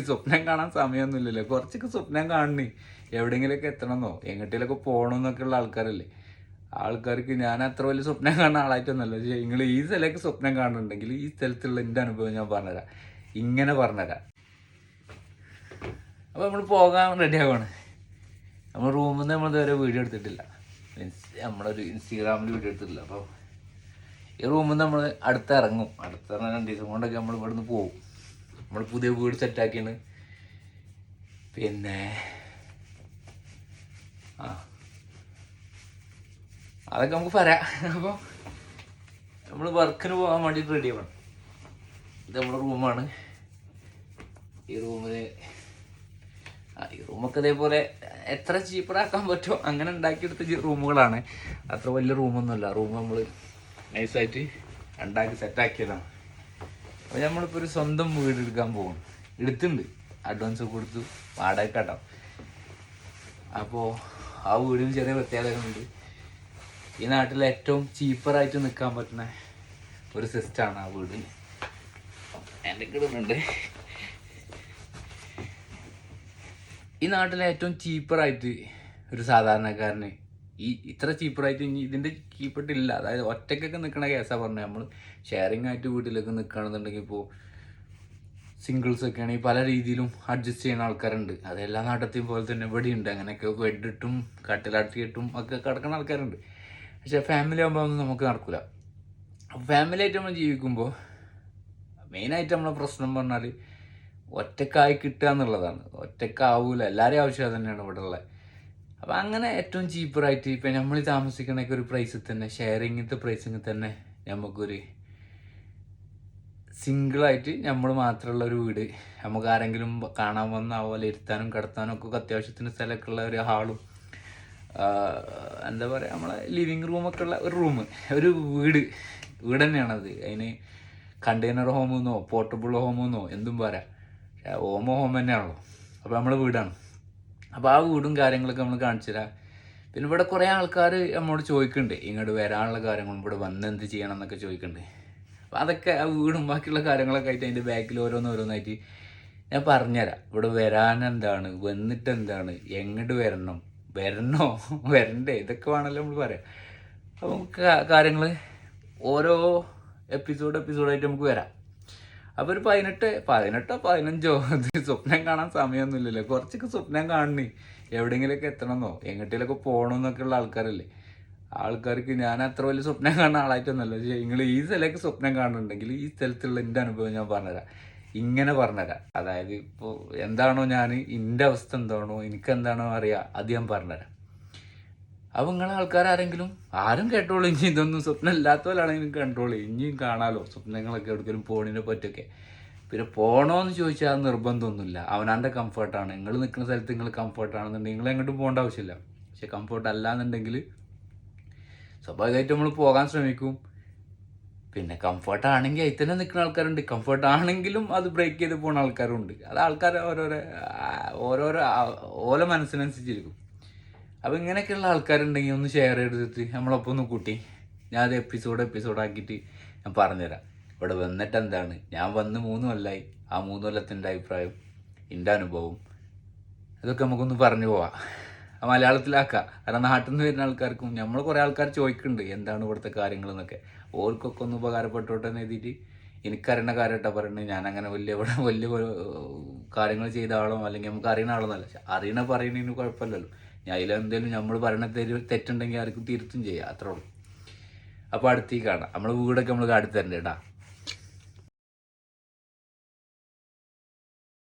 സ്വപ്നം കാണാൻ സമയമൊന്നുമില്ലല്ലോ കുറച്ചൊക്കെ സ്വപ്നം കാണണേ. എവിടെയെങ്കിലൊക്കെ എത്തണമെന്നോ എങ്ങോട്ടേലൊക്കെ പോകണമെന്നൊക്കെ ഉള്ള ആൾക്കാരല്ലേ. ആൾക്കാർക്ക് ഞാൻ അത്ര വലിയ സ്വപ്നം കാണുന്ന ആളായിട്ടൊന്നല്ല പക്ഷേ നിങ്ങൾ ഈ സ്ഥലമൊക്കെ സ്വപ്നം കാണുന്നുണ്ടെങ്കിൽ ഈ സ്ഥലത്തുള്ള എന്റെ അനുഭവം ഞാൻ പറഞ്ഞുതരാം. ഇങ്ങനെ പറഞ്ഞുതരാം. അപ്പോൾ നമ്മൾ പോകാൻ റെഡി ആവുകയാണ് നമ്മൾ റൂമിൽ നിന്ന് നമ്മൾ ഇതുവരെ വീഡിയോ എടുത്തിട്ടില്ല. മീൻസ് നമ്മളൊരു ഇൻസ്റ്റഗ്രാമിൽ വീഡിയോ എടുത്തിട്ടില്ല. അപ്പോൾ ഈ റൂമിൽ നിന്ന് നമ്മൾ അടുത്ത് ഇറങ്ങും. അടുത്ത ഇറങ്ങാൻ രണ്ട് ദിവസം കൊണ്ടൊക്കെ നമ്മൾ ഇവിടുന്ന് പോകും നമ്മൾ പുതിയ വീട് സെറ്റാക്കിയാണ്. പിന്നെ ആ. അതൊക്കെ നമുക്ക് പറയാം. അപ്പോൾ നമ്മൾ വർക്കിന് പോകാൻ വേണ്ടിയിട്ട് റെഡി ആവണം ഇത് നമ്മുടെ റൂമാണ് ഈ റൂമിൽ ആ ഈ റൂമൊക്കെ ഇതേപോലെ എത്ര ചീപ്പറാക്കാൻ പറ്റുമോ അങ്ങനെ ഉണ്ടാക്കിയെടുത്ത റൂമുകളാണ് അത്ര വലിയ റൂമൊന്നുമല്ല റൂം നമ്മൾ നൈസായിട്ട് ഉണ്ടാക്കി സെറ്റാക്കിയതാണ് അപ്പോൾ നമ്മളിപ്പോൾ ഒരു സ്വന്തം വീട് എടുക്കാൻ പോകും എടുത്തിട്ടുണ്ട് അഡ്വാൻസ് കൊടുത്തു. വാടക കേട്ടോ അപ്പോ ആ വീടിന് ചെറിയ പ്രത്യേകതകളുണ്ട്. ഈ നാട്ടിൽ ഏറ്റവും ചീപ്പറായിട്ട് നിൽക്കാൻ പറ്റുന്ന ഒരു സിസ്റ്റമാണ് ആ വീട്. എന്റെ കിടുന്നുണ്ട് ഈ നാട്ടിലെ ഏറ്റവും ചീപ്പറായിട്ട് ഒരു സാധാരണക്കാരന് ഈ ഇത്ര ചീപ്പറായിട്ട് ഇനി ഇതിന്റെ കീപ്പിട്ടില്ല അതായത് ഒറ്റയ്ക്കൊക്കെ നിൽക്കുന്ന കേസാണ് പറഞ്ഞത് നമ്മൾ ഷെയറിങ് ആയിട്ട് വീട്ടിലൊക്കെ നിൽക്കുകയാണെന്നുണ്ടെങ്കിൽ ഇപ്പോൾ സിംഗിൾസ് ഒക്കെ ആണെങ്കിൽ പല രീതിയിലും അഡ്ജസ്റ്റ് ചെയ്യുന്ന ആൾക്കാരുണ്ട്. അത് എല്ലാ നാട്ടത്തെയും പോലെ തന്നെ ഇവിടെയുണ്ട്. അങ്ങനെയൊക്കെ ബെഡിട്ടും കട്ടിലാട്ടിയിട്ടും ഒക്കെ കിടക്കുന്ന ആൾക്കാരുണ്ട്. പക്ഷേ ഫാമിലി ആകുമ്പോൾ ഒന്നും നമുക്ക് നടക്കില്ല ഫാമിലി ആയിട്ട് നമ്മൾ ജീവിക്കുമ്പോൾ മെയിനായിട്ട് നമ്മളെ പ്രശ്നം പറഞ്ഞാൽ ഒറ്റക്കായി കിട്ടുക എന്നുള്ളതാണ്. ഒറ്റക്കാവൂല. എല്ലാവരെയും ആവശ്യം തന്നെയാണ് ഇവിടെ ഉള്ളത് അപ്പം അങ്ങനെ ഏറ്റവും ചീപ്പറായിട്ട് ഇപ്പം നമ്മൾ താമസിക്കണൊക്കെ ഒരു പ്രൈസിൽ തന്നെ ഷെയറിങ്ങിന്റെ പ്രൈസിങ്ങിൽ തന്നെ നമുക്കൊരു സിംഗിളായിട്ട് നമ്മൾ മാത്രമുള്ള ഒരു വീട്. നമുക്ക് ആരെങ്കിലും കാണാൻ വന്ന അതുപോലെ ഇരുത്താനും കിടത്താനും ഒക്കെ അത്യാവശ്യത്തിന് സ്ഥലമൊക്കെ ഉള്ള ഒരു ഹാളും എന്താ പറയുക നമ്മളെ ലിവിങ് റൂമൊക്കെ ഉള്ള ഒരു റൂം ഒരു വീട്. വീട് തന്നെയാണത് അതിന് കണ്ടെയ്നർ ഹോമെന്നോ പോർട്ടബിൾ ഹോമെന്നോ എന്തും പറയാം ഹോമോ ഹോം തന്നെയാണല്ലോ. അപ്പോൾ നമ്മളെ വീടാണ്. അപ്പോൾ ആ വീടും കാര്യങ്ങളൊക്കെ നമ്മൾ കാണിച്ചു തരാം പിന്നെ ഇവിടെ കുറേ ആൾക്കാർ നമ്മോട് ചോദിക്കുന്നുണ്ട് ഇങ്ങോട്ട് വരാനുള്ള കാര്യങ്ങളും ഇവിടെ വന്ന് എന്ത് ചെയ്യണം എന്നൊക്കെ ചോദിക്കുന്നുണ്ട് അപ്പോൾ അതൊക്കെ ആ വീടും ബാക്കിയുള്ള കാര്യങ്ങളൊക്കെ ആയിട്ട് അതിന്റെ ബാക്കിൽ ഓരോന്ന് ഓരോന്നായിട്ട് ഞാൻ പറഞ്ഞുതരാം. ഇവിടെ വരാൻ എന്താണ് വന്നിട്ട് എന്താണ് എങ്ങോട്ട് വരണം വരണോ വരണ്ടേ ഇതൊക്കെ വേണമല്ലോ നമ്മൾ പറയാം. അപ്പോൾ നമുക്ക് കാര്യങ്ങൾ ഓരോ എപ്പിസോഡ് എപ്പിസോഡായിട്ട് നമുക്ക് വരാം. അപ്പോൾ ഒരു പതിനെട്ട് പതിനെട്ടോ പതിനഞ്ചോ? സ്വപ്നം കാണാൻ സമയമൊന്നുമില്ലല്ലോ കുറച്ചൊക്കെ സ്വപ്നം കാണണേ. എവിടെങ്കിലൊക്കെ എത്തണമെന്നോ എങ്ങോട്ടേലൊക്കെ പോകണമെന്നൊക്കെ ഉള്ള ആൾക്കാരല്ലേ. ആൾക്കാർക്ക് ഞാൻ അത്ര വലിയ സ്വപ്നം കാണുന്ന ആളായിട്ടൊന്നല്ല പക്ഷേ നിങ്ങൾ ഈ സ്ഥലമൊക്കെ സ്വപ്നം കാണുന്നുണ്ടെങ്കിൽ ഈ സ്ഥലത്തുള്ള എന്റെ അനുഭവം ഞാൻ പറഞ്ഞുതരാം. ഇങ്ങനെ പറഞ്ഞുതരാം. അതായത് ഇപ്പോൾ എന്താണോ ഞാൻ എന്റെ അവസ്ഥ എന്താണോ എനിക്ക് എന്താണോ അറിയാം. അത് ഞാൻ പറഞ്ഞുതരാം. അപ്പോൾ നിങ്ങളെ ആൾക്കാരാരെങ്കിലും? ആരും കേട്ടോളൂ. ഇനി ഇതൊന്നും സ്വപ്നം ഇല്ലാത്തവരാണെങ്കിലും കണ്ടോളൂ. ഇനിയും കാണാലോ സ്വപ്നങ്ങളൊക്കെ എവിടെയെങ്കിലും പോണിനെ പറ്റൊക്കെ പിന്നെ പോണോന്ന് ചോദിച്ചാൽ നിർബന്ധമൊന്നുമില്ല. അവനാന്റെ കംഫർട്ടാണ്. നിങ്ങൾ നിൽക്കുന്ന സ്ഥലത്ത് നിങ്ങൾ കംഫർട്ടാണെന്നുണ്ടെങ്കിൽ നിങ്ങൾ എങ്ങോട്ടും പോകേണ്ട ആവശ്യമില്ല. പക്ഷെ കംഫർട്ട് അല്ല എന്നുണ്ടെങ്കിൽ സ്വാഭാവികമായിട്ട് നമ്മൾ പോകാൻ ശ്രമിക്കും. പിന്നെ കംഫർട്ട് ആണെങ്കിൽ അതിൽ തന്നെ നിൽക്കുന്ന ആൾക്കാരുണ്ട്. കംഫർട്ട് ആണെങ്കിലും അത് ബ്രേക്ക് ചെയ്ത് പോകുന്ന ആൾക്കാരുണ്ട്. അത് ആൾക്കാർ ഓരോരോ ഓരോരോ ഓരോ മനസ്സിനനുസരിച്ചിരിക്കും. അപ്പോൾ ഇങ്ങനെയൊക്കെയുള്ള ആൾക്കാരുണ്ടെങ്കിൽ ഒന്ന് ഷെയർ ചെയ്തിട്ട് നമ്മളൊപ്പം ഒന്ന് കൂട്ടി. ഞാൻ അത് എപ്പിസോഡ് എപ്പിസോഡ് ആക്കിയിട്ട് ഞാൻ പറഞ്ഞുതരാം. ഇവിടെ വന്നിട്ട് എന്താണ്? ഞാൻ വന്ന് മൂന്ന് കൊല്ലമായി ആ മൂന്ന് കൊല്ലത്തിന്റെ അഭിപ്രായം എന്റെ അനുഭവം. അതൊക്കെ നമുക്കൊന്ന് പറഞ്ഞു പോവാം. ആ മലയാളത്തിലാക്കാം. കാരണം നാട്ടിൽ നിന്ന് വരുന്ന ആൾക്കാർക്കും നമ്മൾ കുറേ ആൾക്കാർ ചോദിക്കുന്നുണ്ട് എന്താണ് ഇവിടുത്തെ കാര്യങ്ങൾ എന്നൊക്കെ. ഓർക്കൊക്കെ ഒന്ന് ഉപകാരപ്പെട്ടോട്ടെ എന്ന് എഴുതിയിട്ട് എനിക്കറിയണ കാര്യമായിട്ടാണ് പറയുന്നത്. ഞാൻ അങ്ങനെ വലിയ ഇവിടെ വലിയ കാര്യങ്ങൾ ചെയ്ത ആളോ അല്ലെങ്കിൽ നമുക്ക് അറിയുന്ന ആളൊന്നല്ല എന്നല്ല. അറിയണ പറയുന്നതിന് കുഴപ്പമില്ലല്ലോ. അതിലെന്തെങ്കിലും നമ്മൾ പറയണ തെരു തെറ്റുണ്ടെങ്കിൽ ആർക്കും തിരുത്തും ചെയ്യാം. അത്രേ ഉള്ളൂ. അപ്പോൾ അടുത്തേക്ക് കാണാം. നമ്മൾ വീടൊക്കെ നമ്മൾ കാട്ടി തരണ്ടേ കേട്ടാ